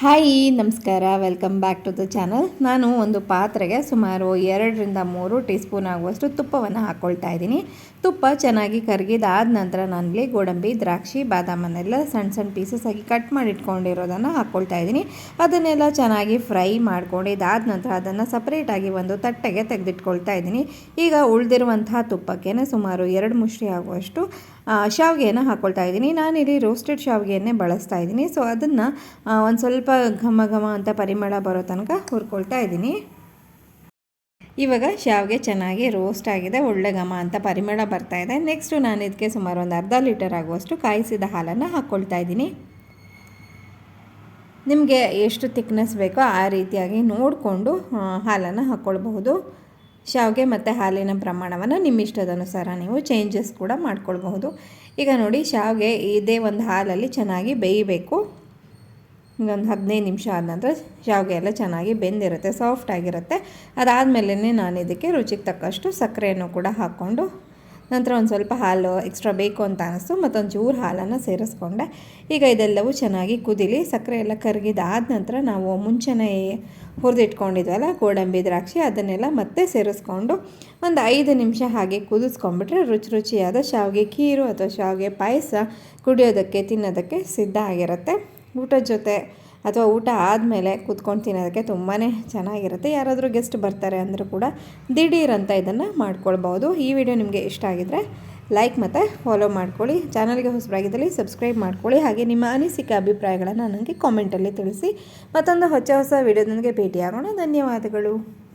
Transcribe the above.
Hi ನಮಸ್ಕಾರ. Welcome back to the channel ನಾನು ಒಂದು ಪಾತ್ರೆಗೆ ಸುಮಾರು ಎರಡರಿಂದ ಮೂರು ಟೀ ಸ್ಪೂನ್ ಆಗುವಷ್ಟು ತುಪ್ಪವನ್ನು ಹಾಕ್ಕೊಳ್ತಾ ಇದ್ದೀನಿ. ತುಪ್ಪ ಚೆನ್ನಾಗಿ ಕರಗಿದಾದ ನಂತರ ನನಗೆ ಗೋಡಂಬಿ, ದ್ರಾಕ್ಷಿ ಬಾದಾಮನ್ನೆಲ್ಲ ಸಣ್ಣ ಸಣ್ಣ ಪೀಸಸ್ ಆಗಿ ಕಟ್ ಮಾಡಿ ಇಟ್ಕೊಂಡಿರೋದನ್ನು ಹಾಕ್ಕೊಳ್ತಾ ಇದ್ದೀನಿ. ಅದನ್ನೆಲ್ಲ ಚೆನ್ನಾಗಿ ಫ್ರೈ ಮಾಡ್ಕೊಂಡು ಇದಾದ ನಂತರ ಅದನ್ನು ಸಪ್ರೇಟಾಗಿ ಒಂದು ತಟ್ಟೆಗೆ ತೆಗೆದಿಟ್ಕೊಳ್ತಾ ಇದ್ದೀನಿ. ಈಗ ಉಳಿದಿರುವಂತಹ ತುಪ್ಪಕ್ಕೆ ಸುಮಾರು ಎರಡು ಮುಷ್ಟಿ ಆಗುವಷ್ಟು ಶಾವಿಗೆಯನ್ನು ಹಾಕ್ಕೊಳ್ತಾ ಇದ್ದೀನಿ. ನಾನಿಲ್ಲಿ ರೋಸ್ಟೆಡ್ ಶಾವಿಗೆಯನ್ನೇ ಬಳಸ್ತಾ ಇದ್ದೀನಿ. ಸೊ ಅದನ್ನು ಒಂದು ಸ್ವಲ್ಪ ಘಮ ಘಮ ಅಂತ ಪರಿಮಳ ಬರೋ ತನಕ ಹುರ್ಕೊಳ್ತಾ ಇದ್ದೀನಿ. ಇವಾಗ ಶಾವಿಗೆ ಚೆನ್ನಾಗಿ ರೋಸ್ಟ್ ಆಗಿದೆ, ಒಳ್ಳೆ ಘಮ ಅಂತ ಪರಿಮಳ ಬರ್ತಾ ಇದೆ. ನೆಕ್ಸ್ಟು ನಾನು ಇದಕ್ಕೆ ಸುಮಾರು ಒಂದು ಅರ್ಧ ಲೀಟರ್ ಆಗುವಷ್ಟು ಕಾಯಿಸಿದ ಹಾಲನ್ನು ಹಾಕ್ಕೊಳ್ತಾ ಇದ್ದೀನಿ. ನಿಮಗೆ ಎಷ್ಟು ತಿಕ್ನೆಸ್ ಬೇಕೋ ಆ ರೀತಿಯಾಗಿ ನೋಡಿಕೊಂಡು ಹಾಲನ್ನು ಹಾಕ್ಕೊಳ್ಬಹುದು ಶಾವಿಗೆ ಮತ್ತು ಹಾಲಿನ ಪ್ರಮಾಣವನ್ನು ನಿಮ್ಮ ಇಷ್ಟದನುಸಾರ ನೀವು ಚೇಂಜಸ್ ಕೂಡ ಮಾಡ್ಕೊಳ್ಬಹುದು. ಈಗ ನೋಡಿ ಶಾವಿಗೆ ಇದೇ ಒಂದು ಹಾಲಲ್ಲಿ ಚೆನ್ನಾಗಿ ಬೇಯಬೇಕು. ಒಂದು ಹದಿನೈದು ನಿಮಿಷ ಆದ ನಂತರ ಶಾವಿಗೆ ಎಲ್ಲ ಚೆನ್ನಾಗಿ ಬೆಂದಿರುತ್ತೆ ಸಾಫ್ಟ್ ಆಗಿರುತ್ತೆ. ಅದಾದಮೇಲೆ ನಾನು ಇದಕ್ಕೆ ರುಚಿಗೆ ತಕ್ಕಷ್ಟು ಸಕ್ಕರೆಯನ್ನು ಕೂಡ ಹಾಕ್ಕೊಂಡು ನಂತರ ಒಂದು ಸ್ವಲ್ಪ ಹಾಲು ಎಕ್ಸ್ಟ್ರಾ ಬೇಕು ಅಂತ ಅನ್ನಿಸ್ತು ಮತ್ತೊಂದು ಚೂರು ಹಾಲನ್ನು ಸೇರಿಸ್ಕೊಂಡೆ. ಈಗ ಇದೆಲ್ಲವೂ ಚೆನ್ನಾಗಿ ಕುದಿಲಿ, ಸಕ್ಕರೆ ಎಲ್ಲ ಕರಗಿದಾದ ನಂತರ ನಾವು ಮುಂಚೆನೇ ಹುರಿದಿಟ್ಕೊಂಡಿದ್ವಲ್ಲ, ಗೋಡಂಬಿ, ದ್ರಾಕ್ಷಿ ಅದನ್ನೆಲ್ಲ ಮತ್ತೆ ಸೇರಿಸ್ಕೊಂಡು ಒಂದು ಐದು ನಿಮಿಷ ಹಾಗೆ ಕುದಿಸ್ಕೊಂಡ್ಬಿಟ್ರೆ ರುಚಿ ರುಚಿಯಾದ ಶಾವಿಗೆ ಖೀರು ಅಥವಾ ಶಾವಿಗೆ ಪಾಯಸ ಕುಡಿಯೋದಕ್ಕೆ, ತಿನ್ನೋದಕ್ಕೆ ಸಿದ್ಧ ಆಗಿರುತ್ತೆ. ಊಟದ ಜೊತೆ ಅಥವಾ ಊಟ ಆದಮೇಲೆ ಕೂತ್ಕೊಂಡು ತಿನ್ನೋದಕ್ಕೆ ತುಂಬಾ ಚೆನ್ನಾಗಿರುತ್ತೆ. ಯಾರಾದರೂ ಗೆಸ್ಟ್ ಬರ್ತಾರೆ ಅಂದರೂ ಕೂಡ ದಿಢೀರಂತ ಇದನ್ನು ಮಾಡ್ಕೊಳ್ಬೋದು ಈ ವಿಡಿಯೋ ನಿಮಗೆ ಇಷ್ಟ ಆಗಿದರೆ ಲೈಕ್ ಮತ್ತು ಫಾಲೋ ಮಾಡ್ಕೊಳ್ಳಿ. ಚಾನಲ್ಗೆ ಹೊಸಬರಾಗಿದ್ದಲ್ಲಿ ಸಬ್ಸ್ಕ್ರೈಬ್ ಮಾಡ್ಕೊಳ್ಳಿ. ಹಾಗೆ ನಿಮ್ಮ ಅನಿಸಿಕೆ, ಅಭಿಪ್ರಾಯಗಳನ್ನು ನನಗೆ ಕಾಮೆಂಟಲ್ಲಿ ತಿಳಿಸಿ. ಮತ್ತೊಂದು ಹೊಸ ಹೊಸ ವಿಡಿಯೋದೊಂದಿಗೆ ಭೇಟಿಯಾಗೋಣ. ಧನ್ಯವಾದಗಳು.